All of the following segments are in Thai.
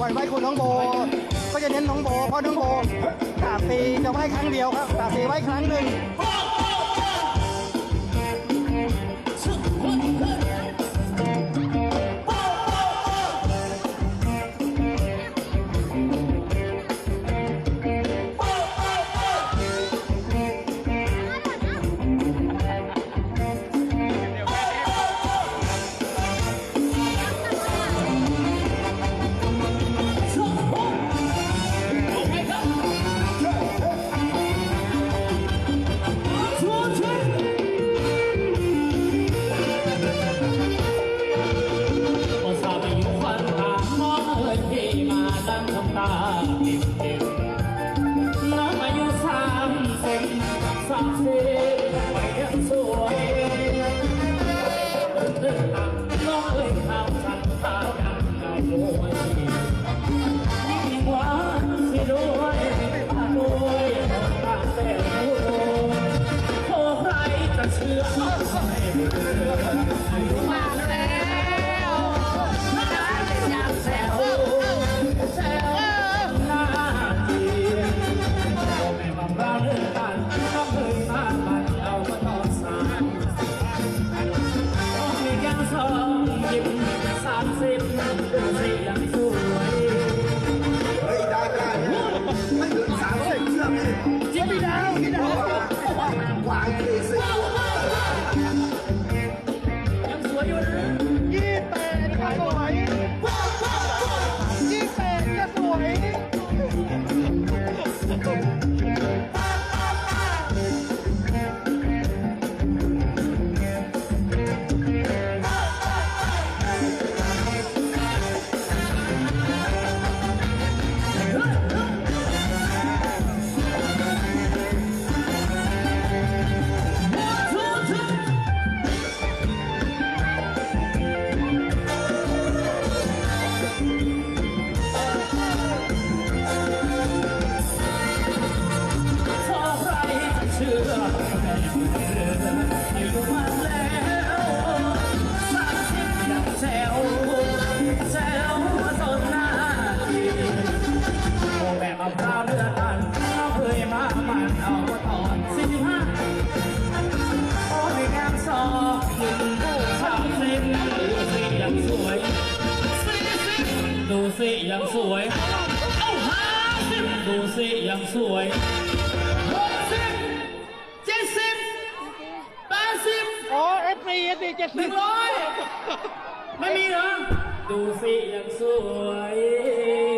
วันไหว้คุณน้องโบ ก็จะเน้นน้องโบเพราะน้องโบสามปีจะไหว้ครั้งเดียวครับสามปีไหว้ครั้งหนึ่ง ม่มะพร้าวเลือดอันเราเคยมามันเอามาตอนสิบห้าโอ้ในงานสอบหนึ่งสามสิบดูสิยังสวยสิสิบดูสิยังสวยอ้าห้าดูสิยังสวยหกสิบเจ็ดสิบแปดสิบโอ้เอฟซีเอฟซีเจ็ดหสินึ่บงร้อยไม่มีเหรอ ดูสิยังสวย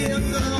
Give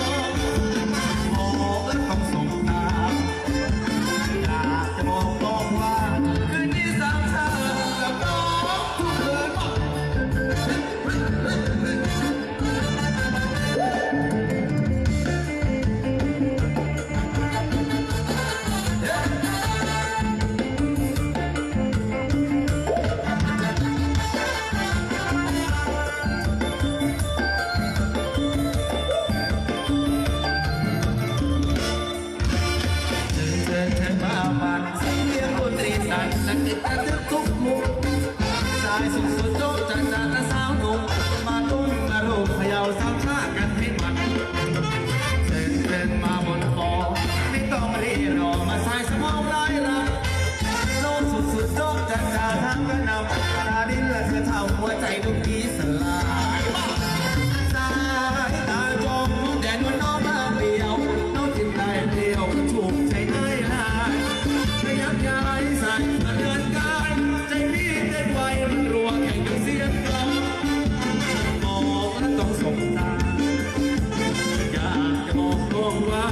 ขอกโลกว่า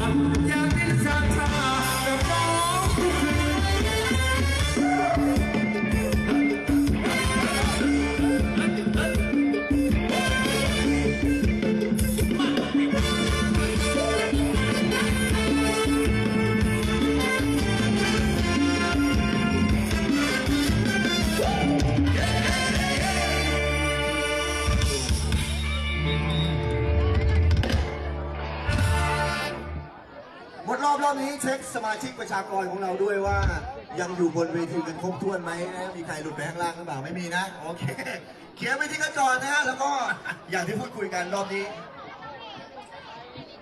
ม อบรอบนี้เช็คสมาชิกประชากรของเราด้วยว่า ยังอยู่บนเวทีกันครบถ้วนไหมนะมีใครหลุดไปข้างล่างหรือเปล่าไม่มีนะโอเคเคลียร์ไปที่กันก่อนนะฮะแล้วก็อย่างที่พูดคุยกันรอบนี้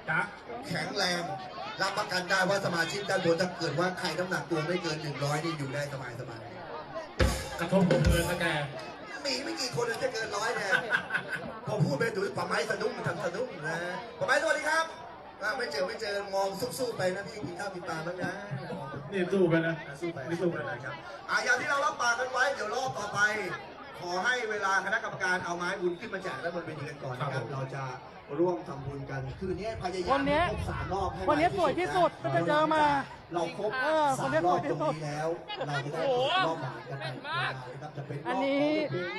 จ๊ะแข็งแรงรับประกันได้ว่าสมาชิกด้านบนถ้าเกิดว่าใครน้ำหนักตัวไม่เกิน 100 นี่อยู่ได้สบายสบายกระทบผมเลยนะแกๆมีไม่กี่คนจะเกินร้อยเนี่ยพอพูดไปดูป่าไม้สะดุ้งทำสะดุ้งนะป่าไม้สวัสดีครับ อ่าไม่เจอไม่เจอมองสู้ๆไปนะพี่กินข้าวกินปลาบ้างนะนี่สู้กันนะ สู้ไปนี่สู้กันนะนะครับอ่าอย่างที่เรารับปากกันไว้ เดี๋ยวรอบต่อไป ขอให้เวลาคณะกรรมการเอาไม้บุญขึ้นมาแจกแล้วบนเวทีกันก่อนนะครับ เราจะร่วมทำบุญกัน คืนนี้พยายามวันเนี้ยครบสามรอบให้วันเนี้ยสวยที่สุดนะก็จะเจอมาเราครบเออสาวันมเนี้ยรสอวบยที่ตรงสุดนี้แล้วเราจะได้รอบหมายกันไปนะครับจะเป็นรบอันนี้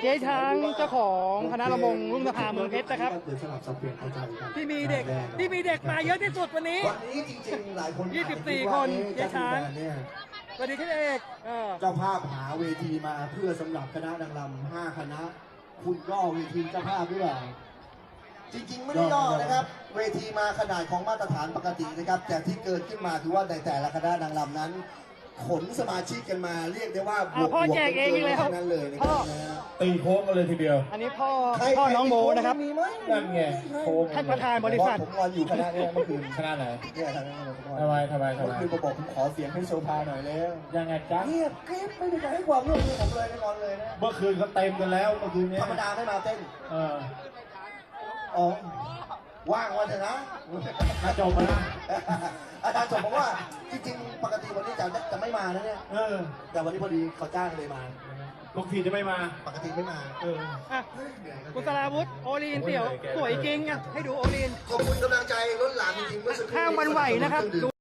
เจ๊ช้างเจ้าของคณะระมงรุ่งสภาเมืองเพชรนะครับเดี๋ยวสลับสับเปลี่ยนเข้าใจกันที่มีเด็กที่มีเด็กมาเยอะที่สุดวันนี้วันนี้จริงๆหลายคนยี่สิบสี่อาจจะดว่าคนอ๊ะเจ๊ช้างแบรนด์เนี่ย สวัสดีพี่เอกเออเจ้าภาพหาเวทีมาเพื่อสำหรับคณะนางรำห้าคณะ คุณย่อเวทีเจ้าภาพหรือเปล่า จริงๆ ไม่ได้ย่อนะครับ เวทีมาขนาดของมาตรฐานปกตินะครับ แต่ที่เกิดขึ้นมาคือว่าในแต่ละคณะนางรำนั้น ขนสมาชิกกันมาเรียกได้ว่าบอะวกพ่อบวกแจกเองอีกแล้วทั้งนั้นเลยนะคพ่รัอบนะฮะตีโค้งกันเลยทีเดียว อันนี้พ่อใครพ่อน้องโมนะครับ มีไหมนั่นไงโค้ง ท่านประธานบริษัท ผมนอนอยู่คณะเนี้เมื่อคืนชนะไหนเนี่ยคณะนี้ผมนอนทำไมทำไมทำไมเมื่อคืนผมบอกผมขอเสียงให้โซฟาหน่อยแล้วยังไงจ๊ะเงียบกริ๊บไม่มีใครให้ความร่วมมือผมเลยแน่นอนเลยนะเมื่อคืนเขาเต็มกันแล้วเมื่อคืนเนี้ยธรรมดาไม่มาเต้นเอออ๋อ ว่างวันเถอะนะมาจบมานะอาจารย์จบบอกว่าจริงๆ ปกติวันนี้จะจะไม่มานะเนี่ยเออ แต่วันนี้พอดีเขาจ้างเลยมาทุกทีจะไม่มา ปกติไม่มา เอออะกุศลาวุธ โอลีนเตี่ยว สวยจริงอะ ให้ดูโอลีนขอบคุณกำลังใจล้นหลามจริงๆเมื่อสักครู่ข้ามวันไหวนะครับสำหเองดื่ม